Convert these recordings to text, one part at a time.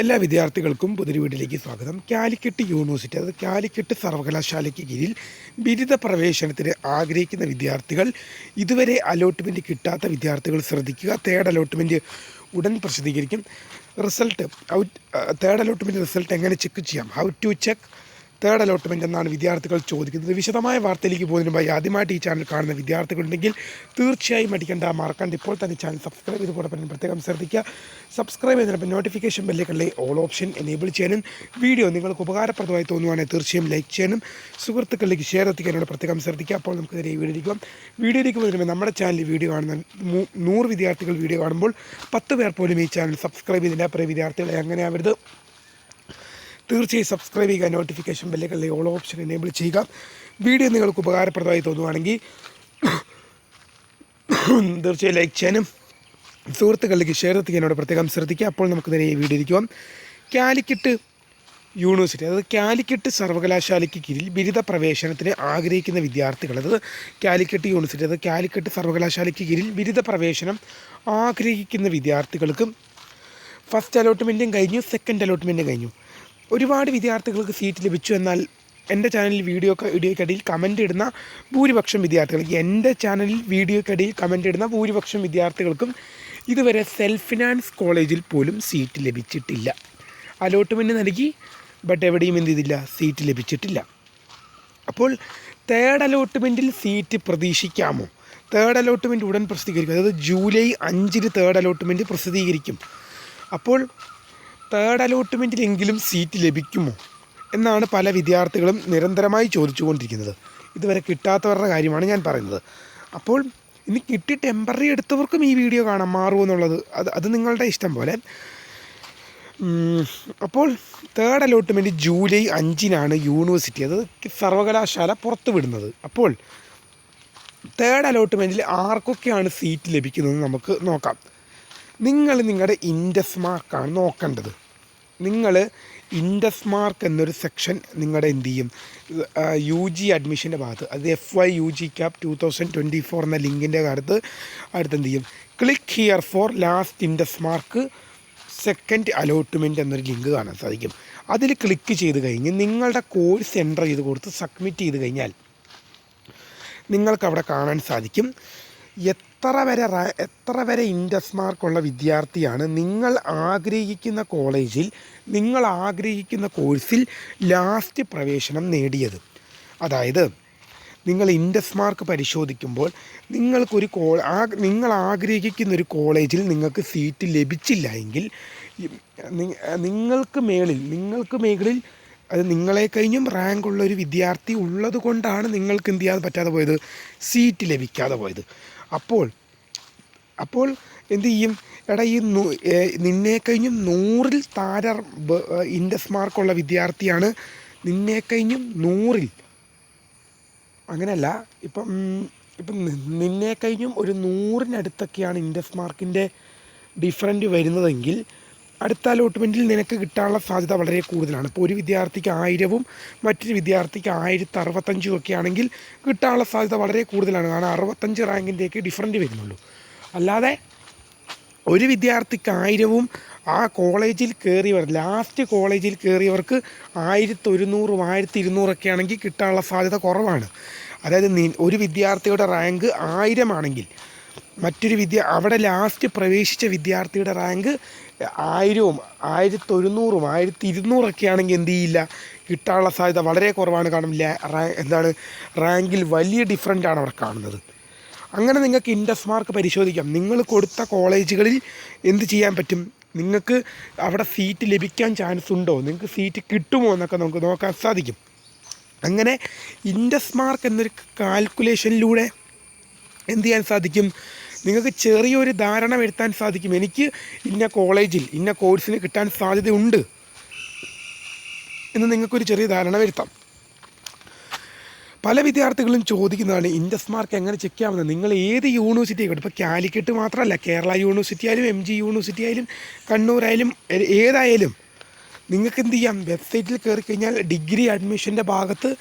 എല്ലാ വിദ്യാർത്ഥികൾക്കും പുതിരി വീട്ടിലേക്ക് സ്വാഗതം. കാലിക്കറ്റ് യൂണിവേഴ്സിറ്റി അതായത് കാലിക്കറ്റ് സർവകലാശാലയ്ക്ക് കീഴിൽ ബിരുദ പ്രവേശനത്തിന് ആഗ്രഹിക്കുന്ന വിദ്യാർത്ഥികൾ ഇതുവരെ അലോട്ട്മെന്റ് കിട്ടാത്ത വിദ്യാർത്ഥികൾ ശ്രദ്ധിക്കുക. തേർഡ് അലോട്ട്മെന്റ് ഉടൻ പ്രസിദ്ധീകരിക്കും. റിസൾട്ട് തേർഡ് അലോട്ട്മെന്റ് റിസൾട്ട് എങ്ങനെ ചെക്ക് ചെയ്യാം? How to check third allotment എന്നാണ് വിദ്യാർത്ഥികൾ ചോദിക്കുന്നത്. വിശദമായ വാർത്തയിലേക്ക് പോകുന്നതിന് മുമ്പായി ആദ്യമായിട്ട് ഈ ചാനൽ കാണുന്ന വിദ്യാർത്ഥികളുണ്ടെങ്കിൽ തീർച്ചയായും മടിക്കേണ്ട മറക്കാണ്ട് ഇപ്പോൾ തന്നെ ചാനൽ സബ്സ്ക്രൈബ് ചെയ്തുകൂടെ പ്രത്യേകം ശ്രദ്ധിക്കുക. സബ്സ്ക്രൈബ് ചെയ്തപ്പോൾ നോട്ടിഫിക്കേഷൻ ബെല്ലേക്കുള്ള ഓൾ ഓപ്ഷൻ എനേബിൾ ചെയ്യാനും വീഡിയോ നിങ്ങൾക്ക് ഉപകാരപ്രദമായി തോന്നുവാണെങ്കിൽ തീർച്ചയായും ലൈക്ക് ചെയ്യാനും സുഹൃത്തുക്കളിലേക്ക് ഷെയർ എത്തിക്കാനോട് പ്രത്യേകം ശ്രദ്ധിക്കുക. അപ്പോൾ നമുക്ക് നേരെ വീഡിയോയിലേക്ക് വീഡിയോയിലേക്ക് പോകുന്നതിന് നമ്മുടെ ചാനൽ വീഡിയോ കാണുന്ന നൂറ് വിദ്യാർത്ഥികൾ വീഡിയോ കാണുമ്പോൾ പത്ത് പേർ പോലും ഈ ചാനൽ സബ്സ്ക്രൈബ് ചെയ്തില്ല. പ്രിയ വിദ്യാർത്ഥികളെ അങ്ങനെ ആവരുത് തീർച്ചയായും സബ്സ്ക്രൈബ് ചെയ്യുക നോട്ടിഫിക്കേഷൻ ബെല്ലുകളിലെ ഓൾ ഓപ്ഷൻ എനേബിൾ ചെയ്യുക. വീഡിയോ നിങ്ങൾക്ക് ഉപകാരപ്രദമായി തോന്നുവാണെങ്കിൽ തീർച്ചയായും ലൈക്ക് ചെയ്യാനും സുഹൃത്തുക്കളിലേക്ക് ഷെയർ എത്തിക്കാനോട് പ്രത്യേകം ശ്രദ്ധിക്കുക. അപ്പോൾ നമുക്ക് നേരെ ഈ വീഡിയോ ഇരിക്കുവാം കാലിക്കറ്റ് യൂണിവേഴ്സിറ്റി അതായത് കാലിക്കറ്റ് സർവകലാശാലയ്ക്ക് കീഴിൽ ബിരുദ പ്രവേശനത്തിന് ആഗ്രഹിക്കുന്ന വിദ്യാർത്ഥികൾ അതായത് കാലിക്കറ്റ് യൂണിവേഴ്സിറ്റി അതായത് കാലിക്കറ്റ് സർവകലാശാലയ്ക്ക് കീഴിൽ ബിരുദ പ്രവേശനം ആഗ്രഹിക്കുന്ന വിദ്യാർത്ഥികൾക്ക് ഫസ്റ്റ് അലോട്ട്മെന്റും കഴിഞ്ഞു സെക്കൻഡ് അലോട്ട്മെന്റും കഴിഞ്ഞു. ഒരുപാട് വിദ്യാർത്ഥികൾക്ക് സീറ്റ് ലഭിച്ചു എന്നാൽ എന്റെ ചാനലിൽ വീഡിയോ വീഡിയോക്കടിയിൽ കമന്റ് ഇടുന്ന ഭൂരിപക്ഷം വിദ്യാർത്ഥികൾക്ക് എന്റെ ചാനലിൽ വീഡിയോക്കടിയിൽ കമന്റ് ഇടുന്ന ഭൂരിപക്ഷം വിദ്യാർത്ഥികൾക്കും ഇതുവരെ സെൽഫ് ഫിനാൻസ് കോളേജിൽ പോലും സീറ്റ് ലഭിച്ചിട്ടില്ല. അലോട്ട്മെന്റ് നൽകി ബട്ട് എവിടെയും എന്ത് ചെയ്തില്ല സീറ്റ് ലഭിച്ചിട്ടില്ല. അപ്പോൾ തേർഡ് അലോട്ട്മെന്റിൽ സീറ്റ് പ്രതീക്ഷിക്കാമോ? തേർഡ് അലോട്ട്മെന്റ് ഉടൻ പ്രസിദ്ധീകരിക്കും. അതായത് ജൂലൈ അഞ്ചിന് തേർഡ് അലോട്ട്മെന്റ് പ്രസിദ്ധീകരിക്കും. അപ്പോൾ തേർഡ് അലോട്ട്മെന്റിലെങ്കിലും സീറ്റ് ലഭിക്കുമോ എന്നാണ് പല വിദ്യാർത്ഥികളും നിരന്തരമായി ചോദിച്ചുകൊണ്ടിരിക്കുന്നത്. ഇതുവരെ കിട്ടാത്തവരുടെ കാര്യമാണ് ഞാൻ പറയുന്നത്. അപ്പോൾ ഇനി കിട്ടി ടെമ്പററി എടുത്തവർക്കും ഈ വീഡിയോ കാണാൻ മാറുമോ എന്നുള്ളത് അത് അത് നിങ്ങളുടെ ഇഷ്ടം പോലെ. അപ്പോൾ തേർഡ് അലോട്ട്മെന്റ് ജൂലൈ അഞ്ചിനാണ് യൂണിവേഴ്സിറ്റി അത് സർവകലാശാല പുറത്തുവിടുന്നത്. അപ്പോൾ തേർഡ് അലോട്ട്മെന്റിൽ ആർക്കൊക്കെയാണ് സീറ്റ് ലഭിക്കുന്നത് നമുക്ക് നോക്കാം. നിങ്ങൾ നിങ്ങളുടെ ഇൻഡസ് മാർക്കാണ് നോക്കേണ്ടത്. നിങ്ങൾ ഇൻഡസ് മാർക്ക് എന്നൊരു സെക്ഷൻ നിങ്ങളുടെ എന്ത് ചെയ്യും യു ജി അഡ്മിഷന്റെ ഭാഗത്ത് അത് F Y U G CAP two thousand twenty four എന്ന ലിങ്കിന്റെ അടുത്ത് അടുത്ത് എന്ത് ചെയ്യും click here for last index mark second allotment എന്നൊരു ലിങ്ക് കാണാൻ സാധിക്കും. അതിൽ ക്ലിക്ക് ചെയ്ത് കഴിഞ്ഞ് നിങ്ങളുടെ കോഴ്സ് എന്റർ ചെയ്ത് കൊടുത്ത് സബ്മിറ്റ് ചെയ്ത് കഴിഞ്ഞാൽ നിങ്ങൾക്ക് അവിടെ കാണാൻ സാധിക്കും. എത്ര വരെ റാ- എത്ര വരെ ഇൻഡസ് മാർക്കുള്ള വിദ്യാർത്ഥിയാണ് നിങ്ങൾ ആഗ്രഹിക്കുന്ന കോളേജിൽ നിങ്ങൾ ആഗ്രഹിക്കുന്ന കോഴ്സിൽ ലാസ്റ്റ് പ്രവേശനം നേടിയത്? അതായത് നിങ്ങൾ ഇൻഡസ് മാർക്ക് പരിശോധിക്കുമ്പോൾ നിങ്ങൾക്കൊരു കോ നിങ്ങൾ ആഗ്രഹിക്കുന്ന ഒരു കോളേജിൽ നിങ്ങൾക്ക് സീറ്റ് ലഭിച്ചില്ല എങ്കിൽ നിങ്ങൾക്ക് മേളിൽ നിങ്ങൾക്ക് മേളിൽ അത് നിങ്ങളെ കഴിഞ്ഞും റാങ്ക് ഉള്ള ഒരു വിദ്യാർത്ഥി ഉള്ളത് കൊണ്ടാണ് നിങ്ങൾക്ക് എന്ത് ചെയ്യാൻ പറ്റാതെ പോയത്? സീറ്റ് ലഭിക്കാതെ പോയത്. അപ്പോൾ അപ്പോൾ എന്ത് ചെയ്യും? എടാ ഈ നിന്നെ കഴിഞ്ഞും നൂറിൽ താര ഇൻഡസ് മാർക്കുള്ള വിദ്യാർത്ഥിയാണ് നിന്നെ കഴിഞ്ഞും നൂറിൽ. അങ്ങനെയല്ല ഇപ്പം ഇപ്പം നിന്നെ കഴിഞ്ഞും ഒരു നൂറിനടുത്തൊക്കെയാണ് ഇൻഡസ് മാർക്കിന്റെ ഡിഫറന്റ് വരുന്നതെങ്കിൽ അടുത്ത അലോട്ട്മെന്റിൽ നിനക്ക് കിട്ടാനുള്ള സാധ്യത വളരെ കൂടുതലാണ്. ഇപ്പോൾ ഒരു വിദ്യാർത്ഥിക്ക് ആയിരവും മറ്റൊരു വിദ്യാർത്ഥിക്ക് ആയിരത്തി അറുപത്തഞ്ചും ഒക്കെ ആണെങ്കിൽ കിട്ടാനുള്ള സാധ്യത വളരെ കൂടുതലാണ്. കാരണം അറുപത്തഞ്ച് റാങ്കിന്റെയൊക്കെ ഡിഫറന്റ് വരുന്നുള്ളൂ. അല്ലാതെ ഒരു വിദ്യാർത്ഥിക്ക് ആയിരവും ആ കോളേജിൽ കയറിയവർ ലാസ്റ്റ് കോളേജിൽ കയറിയവർക്ക് ആയിരത്തി ഒരുന്നൂറും ആയിരത്തി ഇരുന്നൂറൊക്കെ ആണെങ്കിൽ കിട്ടാനുള്ള സാധ്യത കുറവാണ്. അതായത് ഒരു വിദ്യാർത്ഥിയുടെ റാങ്ക് ആയിരമാണെങ്കിൽ മറ്റൊരു വിദ്യ അവിടെ ലാസ്റ്റ് പ്രവേശിച്ച വിദ്യാർത്ഥിയുടെ റാങ്ക് ആയിരവും ആയിരത്തി ഒരുന്നൂറും ആയിരത്തി ഇരുന്നൂറൊക്കെ ആണെങ്കിൽ എന്ത് ചെയ്യില്ല കിട്ടാനുള്ള സാധ്യത വളരെ കുറവാണ്. കാരണം എന്താണ് റാങ്കിൽ വലിയ ഡിഫറന്റ് ആണ് അവിടെ കാണുന്നത്. അങ്ങനെ നിങ്ങൾക്ക് ഇൻഡസ് മാർക്ക് പരിശോധിക്കാം. നിങ്ങൾ കൊടുത്ത കോളേജുകളിൽ എന്ത് ചെയ്യാൻ പറ്റും? നിങ്ങൾക്ക് അവിടെ സീറ്റ് ലഭിക്കാൻ ചാൻസ് ഉണ്ടോ? നിങ്ങൾക്ക് സീറ്റ് കിട്ടുമോ എന്നൊക്കെ നമുക്ക് നോക്കാൻ സാധിക്കും. അങ്ങനെ ഇൻഡസ് മാർക്ക് എന്നൊരു കാൽക്കുലേഷനിലൂടെ എന്ത് ചെയ്യാൻ സാധിക്കും? നിങ്ങൾക്ക് ചെറിയൊരു ധാരണ വരുത്താൻ സാധിക്കും. എനിക്ക് ഇന്ന കോളേജിൽ ഇന്ന കോഴ്സിന് കിട്ടാൻ സാധ്യതയുണ്ട് എന്ന് നിങ്ങൾക്കൊരു ചെറിയ ധാരണ വരുത്താം. പല വിദ്യാർത്ഥികളും ചോദിക്കുന്നതാണ് ഇൻഡസ് മാർക്ക് എങ്ങനെ ചെക്ക് ചെയ്യാമെന്ന്? നിങ്ങൾ ഏത് യൂണിവേഴ്സിറ്റി ആയിക്കോട്ടെ ഇപ്പോൾ കാലിക്കറ്റ് മാത്രമല്ല കേരള യൂണിവേഴ്സിറ്റി ആയാലും എം ജി യൂണിവേഴ്സിറ്റി ആയാലും കണ്ണൂരായാലും ഏതായാലും നിങ്ങൾക്ക് എന്ത് ചെയ്യാം വെബ്സൈറ്റിൽ കയറി കഴിഞ്ഞാൽ ഡിഗ്രി അഡ്മിഷന്റെ ഭാഗത്ത്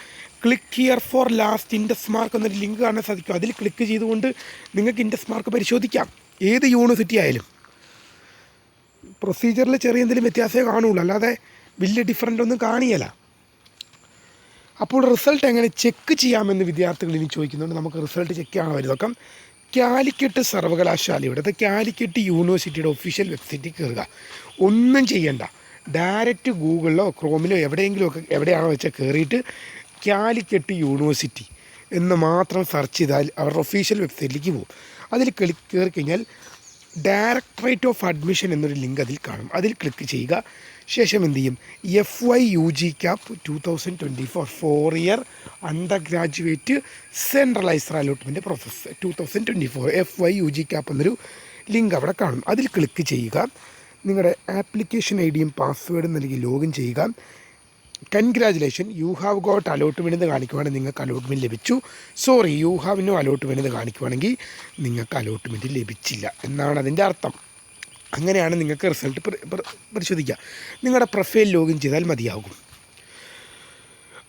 click here for last index mark എന്നൊരു ലിങ്ക് കാണാൻ സാധിക്കും. അതിൽ ക്ലിക്ക് ചെയ്തുകൊണ്ട് നിങ്ങൾക്ക് ഇൻഡസ് മാർക്ക് പരിശോധിക്കാം. ഏത് യൂണിവേഴ്സിറ്റി ആയാലും. പ്രൊസീജിയറിൽ ചെറിയ എന്തെങ്കിലും വ്യത്യാസമേ കാണുള്ളൂ. അല്ലാതെ വലിയ ഡിഫറന്റ് ഒന്നും കാണിയല്ല. അപ്പോൾ റിസൾട്ട് എങ്ങനെ ചെക്ക് ചെയ്യാമെന്ന് വിദ്യാർത്ഥികൾ ഇനി ചോദിക്കുന്നുണ്ട്. നമുക്ക് റിസൾട്ട് ചെക്ക് ചെയ്യാൻ വരുന്നത്. നോക്കാം. കാലിക്കറ്റ് സർവകലാശാലയുടെ കാലിക്കറ്റ് യൂണിവേഴ്സിറ്റിയുടെ ഒഫീഷ്യൽ വെബ്സൈറ്റിൽ കയറുക. ഒന്നും ചെയ്യണ്ട. ഡയറക്റ്റ് ഗൂഗിളിലോ ക്രോമിലോ എവിടെയെങ്കിലും ഒക്കെ എവിടെയാണോ വെച്ചാൽ കയറിയിട്ട് കാലിക്കറ്റ് യൂണിവേഴ്സിറ്റി എന്ന് മാത്രം സെർച്ച് ചെയ്താൽ അവരുടെ ഒഫീഷ്യൽ വെബ്സൈറ്റിലേക്ക് പോകും. അതിൽ ക്ലിക്ക് കയറി കഴിഞ്ഞാൽ ഡയറക്ടറേറ്റ് ഓഫ് അഡ്മിഷൻ എന്നൊരു ലിങ്ക് അതിൽ കാണും. അതിൽ ക്ലിക്ക് ചെയ്യുക. ശേഷം എന്ത് ചെയ്യും? F Y U G CAP two thousand twenty four four year under graduate centralised allotment process two thousand twenty four F Y U G CAP എന്നൊരു ലിങ്ക് അവിടെ കാണും. അതിൽ ക്ലിക്ക് ചെയ്യുക. നിങ്ങളുടെ ആപ്ലിക്കേഷൻ ഐ ഡിയും പാസ്വേഡും നൽകി ലോഗിൻ ചെയ്യുക. Congratulation. You have got allotment എന്ന് കാണിക്കുവാണെങ്കിൽ നിങ്ങൾക്ക് അലോട്ട്മെന്റ് ലഭിച്ചു. സോറി യു ഹാവിനോ അലോട്ട്മെന്റ് എന്ന് കാണിക്കുവാണെങ്കിൽ നിങ്ങൾക്ക് അലോട്ട്മെന്റ് ലഭിച്ചില്ല എന്നാണ് അതിന്റെ അർത്ഥം. അങ്ങനെയാണ് നിങ്ങൾക്ക് റിസൾട്ട് പരിശോധിക്കുക. നിങ്ങളുടെ പ്രൊഫൈൽ ലോഗിൻ ചെയ്താൽ മതിയാകും.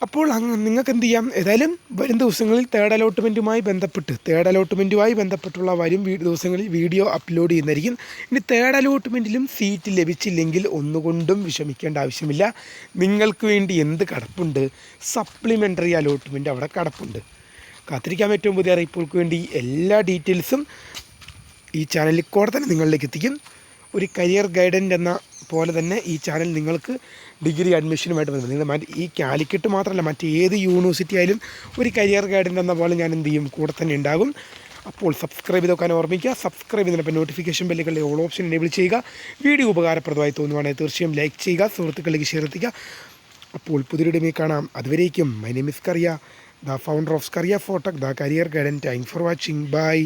അപ്പോൾ നിങ്ങൾക്ക് എന്ത് ചെയ്യാം ഏതായാലും വരും ദിവസങ്ങളിൽ തേർഡ് അലോട്ട്മെന്റുമായി ബന്ധപ്പെട്ട് തേർഡ് അലോട്ട്മെന്റുമായി ബന്ധപ്പെട്ടുള്ള വരും ദിവസങ്ങളിൽ വീഡിയോ അപ്ലോഡ് ചെയ്യുന്നതായിരിക്കും. ഇനി തേർഡ് അലോട്ട്മെന്റിലും സീറ്റ് ലഭിച്ചില്ലെങ്കിൽ ഒന്നുകൊണ്ടും വിഷമിക്കേണ്ട ആവശ്യമില്ല. നിങ്ങൾക്ക് വേണ്ടി എന്ത് കടപ്പുണ്ട്? സപ്ലിമെന്ററി അലോട്ട്മെന്റ് അവിടെ കടപ്പുണ്ട്. കാത്തിരിക്കാൻ ഏറ്റവും പുതിയ അറിയിപ്പുകൾക്ക് വേണ്ടി എല്ലാ ഡീറ്റെയിൽസും ഈ ചാനലിൽ കൂടെ തന്നെ നിങ്ങളിലേക്ക് എത്തിക്കും. ഒരു കരിയർ ഗൈഡന്റ് എന്ന പോലെ തന്നെ ഈ ചാനൽ നിങ്ങൾക്ക് ഡിഗ്രി അഡ്മിഷനുമായിട്ട് ബന്ധപ്പെട്ട് നിങ്ങൾ മറ്റ് ഈ കാലിക്കറ്റ് മാത്രമല്ല മറ്റ് ഏത് യൂണിവേഴ്സിറ്റി ആയാലും ഒരു കരിയർ ഗൈഡന്റ് എന്ന പോലെ ഞാൻ എന്ത് ചെയ്യും? കൂടെ തന്നെ ഉണ്ടാകും. അപ്പോൾ സബ്സ്ക്രൈബ് ചെയ്ത് വെക്കാൻ ഓർമ്മിക്കുക. സബ്സ്ക്രൈബ് ചെയ്തപ്പോൾ നോട്ടിഫിക്കേഷൻ ബെല്ലുകളുടെ ഓൾ ഓപ്ഷൻ എനേബിൾ ചെയ്യുക. വീഡിയോ ഉപകാരപ്രദമായി തോന്നുവാണെങ്കിൽ തീർച്ചയായും ലൈക്ക് ചെയ്യുക സുഹൃത്തുക്കളിലേക്ക് ഷെയർ എത്തിക്കുക. അപ്പോൾ പുതിയൊരു കാണാം. അതുവരേക്കും my name is Kariya the founder of Kariya ഫോട്ടക് the career guidance thank for watching bye